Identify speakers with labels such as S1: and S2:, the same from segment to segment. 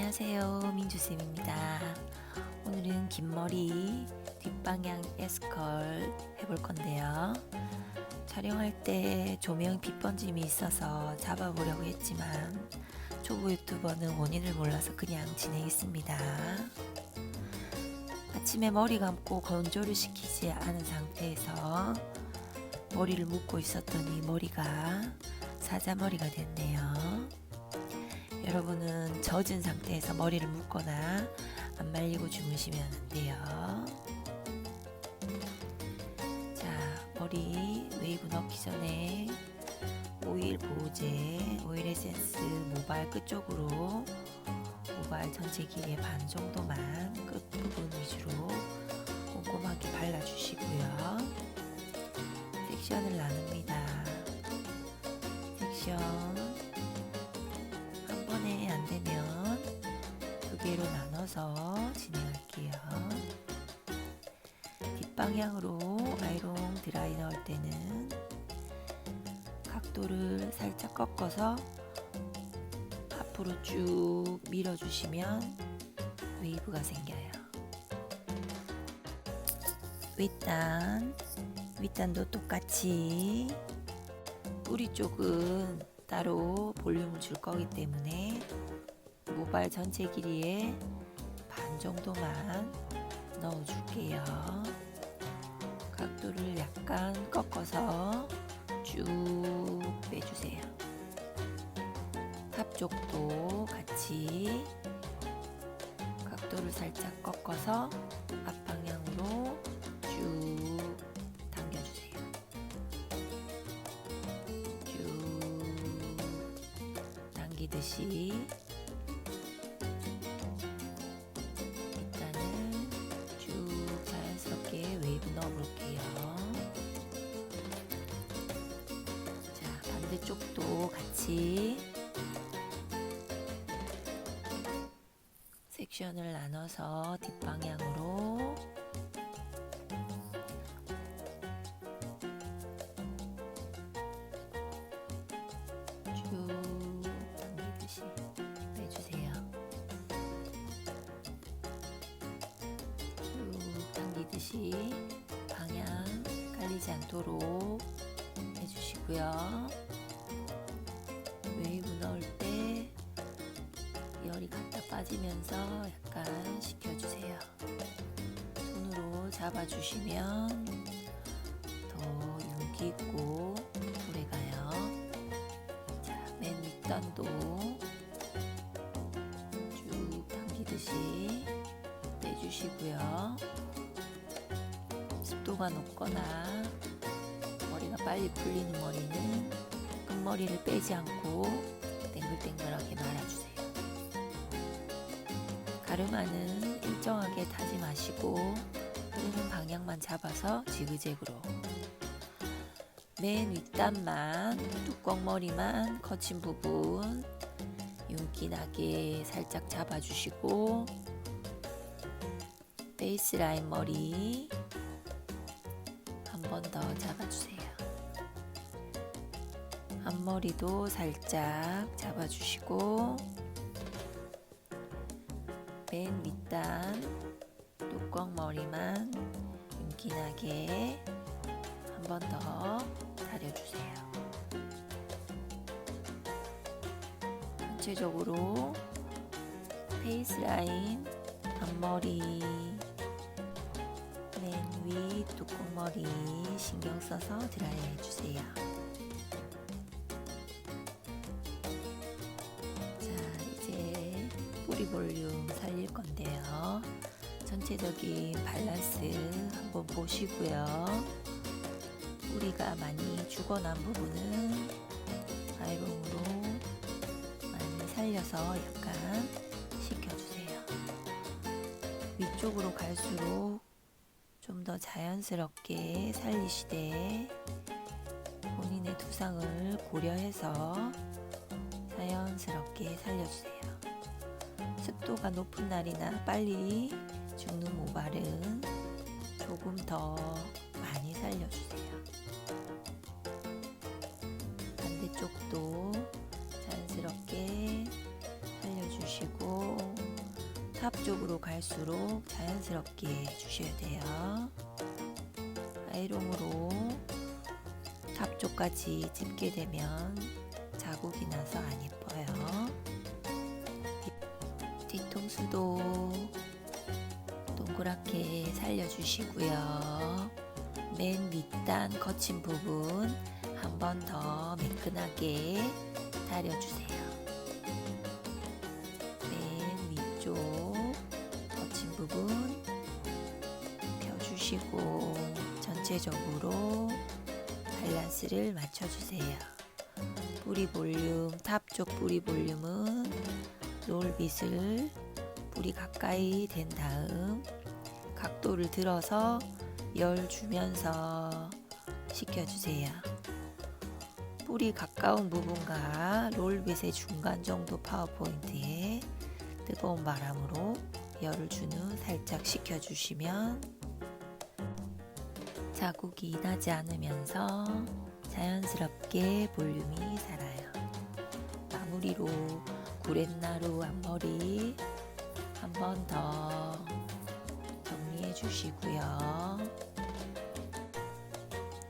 S1: 안녕하세요. 민주쌤입니다. 오늘은 긴 머리 뒷방향 에스컬 해볼 건데요. 촬영할 때 조명 빗번짐이 있어서 잡아보려고 했지만 초보 유튜버는 원인을 몰라서 그냥 진행했습니다. 아침에 머리 감고 건조를 시키지 않은 상태에서 머리를 묶고 있었더니 머리가 사자머리가 됐네요 여러분은 젖은 상태에서 머리를 묶거나 안 말리고 주무시면 안 돼요. 자, 머리 웨이브 넣기 전에 오일 보호제, 오일 에센스 모발 끝쪽으로 모발 전체 길이의 반 정도만 끝부분 위주 나눠서 진행할게요. 뒷방향으로 아이롱 드라이 넣을 때는 각도를 살짝 꺾어서 앞으로 쭉 밀어주시면 웨이브가 생겨요. 윗단, 윗단도 똑같이 뿌리 쪽은 따로 볼륨을 줄 거기 때문에 모발 전체 길이의 반 정도만 넣어줄게요. 각도를 약간 꺾어서 쭉 빼주세요. 탑 쪽도 같이 각도를 살짝 꺾어서 앞방향으로 쭉 당겨주세요. 쭉 당기듯이 자, 반대쪽도 같이 섹션을 나눠서 뒷방향으로 쭉 당기듯이 빼주세요. 쭉 당기듯이 방향 깔리지 않도록 해주시고요. 넣을 때 열이 갔다 빠지면서 약간 식혀주세요. 손으로 잡아주시면 더 윤기 있고 오래 가요. 자, 맨 윗단도 쭉 당기듯이 빼주시고요. 습도가 높거나 머리가 빨리 풀리는 머리는 끝머리를 빼지 않고 땡글땡글하게 말아주세요. 가르마는 일정하게 타지 마시고 흐르는 방향만 잡아서 지그재그로 맨 윗단만 뚜껑머리만 거친 부분 윤기 나게 살짝 잡아주시고 베이스 라인 머리 한 번 더 잡아주세요. 앞머리도 살짝 잡아주시고 맨 밑단 뚜껑머리만 윤기나게 한 번 더 다려주세요. 전체적으로 페이스 라인, 앞머리, 맨 위 뚜껑머리 신경 써서 드라이 해주세요. 뿌리 볼륨 살릴 건데요. 전체적인 밸런스 한번 보시고요. 뿌리가 많이 죽어난 부분은 아이롱으로 많이 살려서 약간 식혀주세요. 위쪽으로 갈수록 좀 더 자연스럽게 살리시되 본인의 두상을 고려해서 자연스럽게 살려주세요. 습도가 높은 날이나 빨리 죽는 모발은 조금 더 많이 살려주세요. 반대쪽도 자연스럽게 살려주시고 탑 쪽으로 갈수록 자연스럽게 해주셔야 돼요. 아이롱으로 탑 쪽까지 찝게 되면 자국이 나서 안 예뻐요. 뒤통수도 동그랗게 살려주시고요. 맨 밑단 거친 부분 한 번 더 매끈하게 다려주세요. 맨 위쪽 거친 부분 펴주시고 전체적으로 밸런스를 맞춰주세요. 뿌리 볼륨, 탑 쪽 뿌리 볼륨은 롤빗을 뿌리 가까이 된 다음 각도를 들어서 열 주면서 식혀주세요. 뿌리 가까운 부분과 롤빗의 중간 정도 파워포인트에 뜨거운 바람으로 열을 준 후 살짝 식혀주시면 자국이 나지 않으면서 자연스럽게 볼륨이 살아요. 마무리로 구렛나루 앞머리 한 번 더 정리해 주시고요.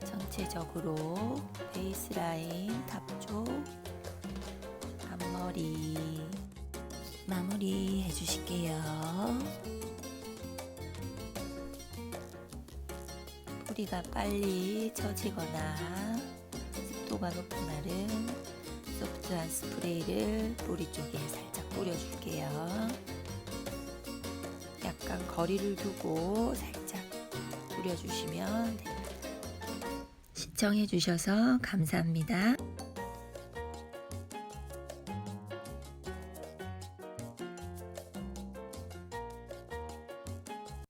S1: 전체적으로 베이스 라인 탑쪽 앞머리 마무리 해 주실게요. 뿌리가 빨리 처지거나 습도가 높은 날은 소프트한 스프레이를 뿌리 쪽에 살짝 뿌려줄게요. 약간 거리를 두고 살짝 뿌려주시면 됩니다. 시청해주셔서 감사합니다.